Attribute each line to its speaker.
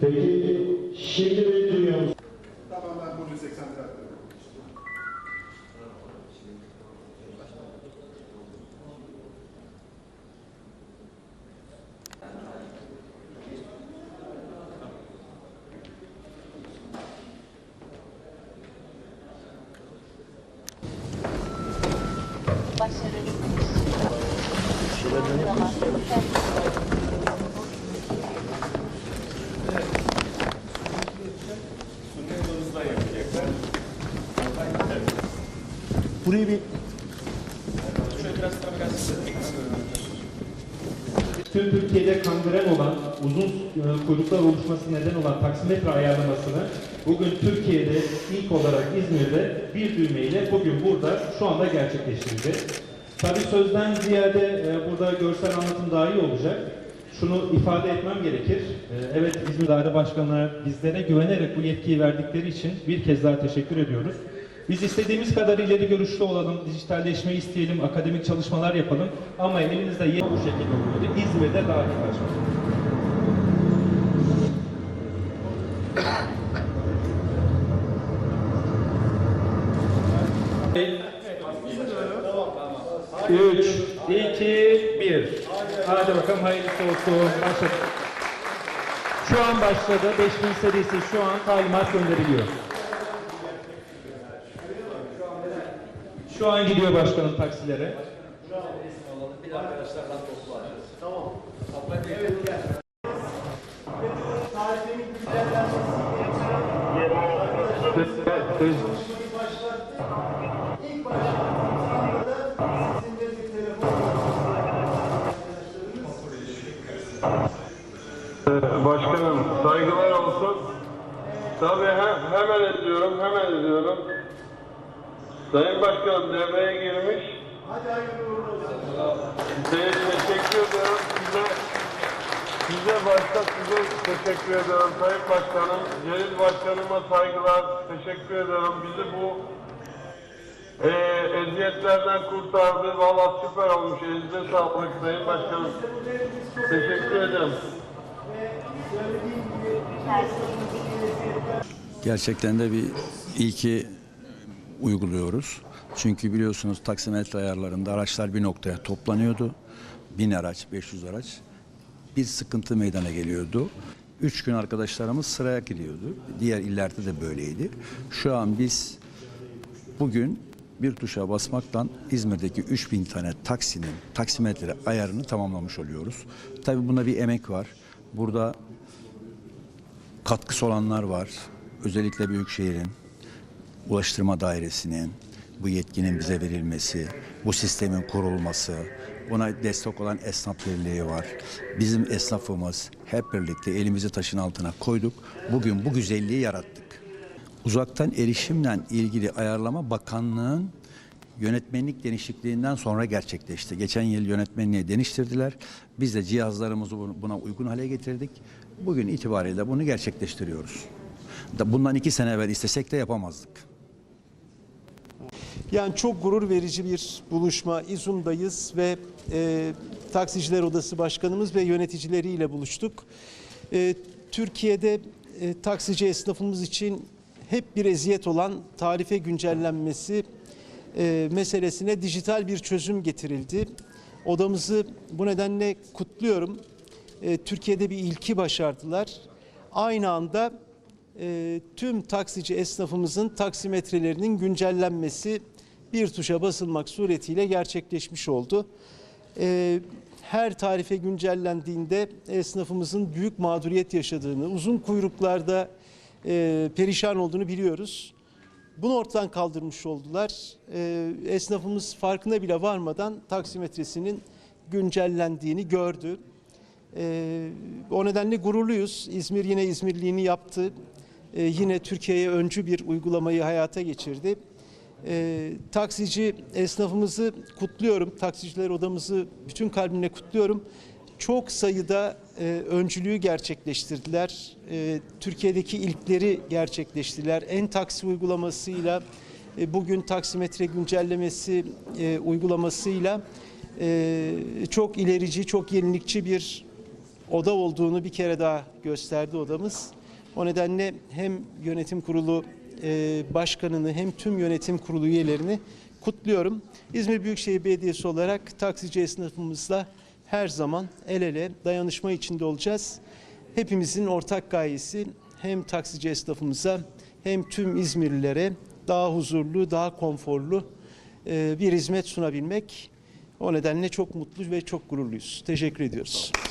Speaker 1: Peki şimdi beni duyuyor musun? Tamam ben bunu 80 lira Başarılı. Başarılı.
Speaker 2: Burayı bir
Speaker 3: Tüm Türkiye'de kangren olan, uzun e, kuyruklar oluşması neden olan taksimetre ayarlamasını bugün Türkiye'de ilk olarak İzmir'de bir düğmeyle bugün burada şu anda gerçekleştirdi. Tabii sözden ziyade e, burada görsel anlatım daha iyi olacak. Şunu ifade etmem gerekir. E, Evet İzmir Daire Başkanı'na bizlere güvenerek bu yetkiyi verdikleri için bir kez daha teşekkür ediyoruz. Biz istediğimiz kadar ileri görüşlü olalım, dijitalleşmeyi isteyelim, akademik çalışmalar yapalım ama elinizde yeni bu şekilde oluyordu. İzmir'de dahil başkanım. Üç, iki, bir. Hadi bakalım hayırlısı olsun. Başladı. Şu an başladı. 5000 serisi şu an talimat gönderiliyor. Şu an gidiyor başkanım taksilere.
Speaker 4: Başkanım saygılar olsun. Tabii he- hemen ediyorum, hemen ediyorum. Sayın Başkanım devreye girmiş. Hadi hayırlı teşekkür ediyorum size. Size başta size teşekkür ediyorum Sayın Başkanım. Celil Başkanıma saygılar. Teşekkür ediyorum. Bizi bu e, eziyetlerden kurtardı. Valla süper olmuş. Elinize sağlık Sayın Başkanım. Teşekkür ederim.
Speaker 5: Gerçekten de bir ilki uyguluyoruz. Çünkü biliyorsunuz taksimetre ayarlarında araçlar bir noktaya toplanıyordu. Bin araç, 500 araç. Bir sıkıntı meydana geliyordu. Üç gün arkadaşlarımız sıraya giriyordu. Diğer illerde de böyleydi. Şu an biz bugün bir tuşa basmaktan İzmir'deki 3000 tane taksinin taksimetre ayarını tamamlamış oluyoruz. Tabii buna bir emek var. Burada katkısı olanlar var. Özellikle Büyükşehir'in, Ulaştırma Dairesi'nin bu yetkinin bize verilmesi, bu sistemin kurulması, buna destek olan esnaf birliği var. Bizim esnafımız hep birlikte elimizi taşın altına koyduk. Bugün bu güzelliği yarattık. Uzaktan erişimle ilgili ayarlama bakanlığın yönetmenlik değişikliğinden sonra gerçekleşti. Geçen yıl yönetmenliği değiştirdiler. Biz de cihazlarımızı buna uygun hale getirdik. Bugün itibariyle bunu gerçekleştiriyoruz. Da bundan iki sene evvel istesek de yapamazdık.
Speaker 2: Yani çok gurur verici bir buluşma. İzum'dayız ve e, Taksiciler Odası Başkanımız ve yöneticileriyle buluştuk. E, Türkiye'de e, taksici esnafımız için hep bir eziyet olan tarife güncellenmesi e, meselesine dijital bir çözüm getirildi. Odamızı bu nedenle kutluyorum. E, Türkiye'de bir ilki başardılar. Aynı anda e, tüm taksici esnafımızın taksimetrelerinin güncellenmesi bir tuşa basılmak suretiyle gerçekleşmiş oldu. E, her tarife güncellendiğinde esnafımızın büyük mağduriyet yaşadığını, uzun kuyruklarda e, perişan olduğunu biliyoruz. Bunu ortadan kaldırmış oldular. E, esnafımız farkına bile varmadan taksimetresinin güncellendiğini gördü. Ee, o nedenle gururluyuz. İzmir yine İzmirliğini yaptı. Ee, yine Türkiye'ye öncü bir uygulamayı hayata geçirdi. Ee, taksici esnafımızı kutluyorum. Taksiciler odamızı bütün kalbimle kutluyorum. Çok sayıda e, öncülüğü gerçekleştirdiler. E, Türkiye'deki ilkleri gerçekleştirdiler. En taksi uygulamasıyla e, bugün taksimetre güncellemesi e, uygulamasıyla e, çok ilerici, çok yenilikçi bir oda olduğunu bir kere daha gösterdi odamız. O nedenle hem yönetim kurulu e, başkanını hem tüm yönetim kurulu üyelerini kutluyorum. İzmir Büyükşehir Belediyesi olarak taksici esnafımızla her zaman el ele dayanışma içinde olacağız. Hepimizin ortak gayesi hem taksici esnafımıza hem tüm İzmirlilere daha huzurlu, daha konforlu e, bir hizmet sunabilmek. O nedenle çok mutlu ve çok gururluyuz. Teşekkür ediyoruz.